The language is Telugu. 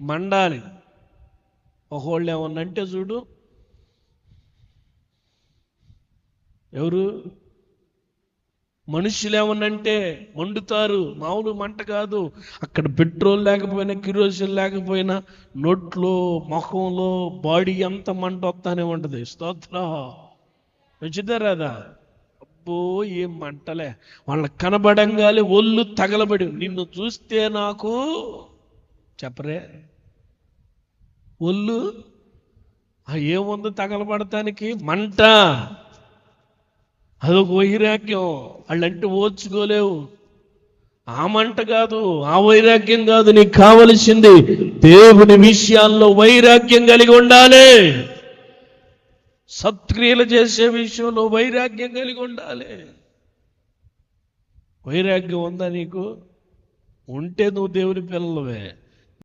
మండాలి. ఒకళ్ళు ఏమన్నా అంటే చూడు. ఎవరు? మనుషులు ఏమన్నంటే మండుతారు. మామూలు మంట కాదు. అక్కడ పెట్రోల్ లేకపోయినా కిరోసిన్ లేకపోయినా నోట్లో ముఖంలో బాడీ అంత మంట వస్తానే ఉంటుంది. స్తోత్ర. వచ్చిందా అబ్బో ఏం మంటలే. వాళ్ళకి కనబడంగానే ఒళ్ళు తగలబడి నిన్ను చూస్తే నాకు చెప్పరే. ఒళ్ళు ఆ ఏముంది తగలబడటానికి? మంట. అదొక వైరాగ్యం. వాళ్ళంటే ఓర్చుకోలేవు. ఆ మంట కాదు ఆ వైరాగ్యం కాదు నీకు కావలసింది. దేవుని విషయాల్లో వైరాగ్యం కలిగి ఉండాలి. సత్క్రియలు చేసే విషయంలో వైరాగ్యం కలిగి ఉండాలి. వైరాగ్యం ఉందా నీకు? ఉంటే నువ్వు దేవుని పిల్లలవే.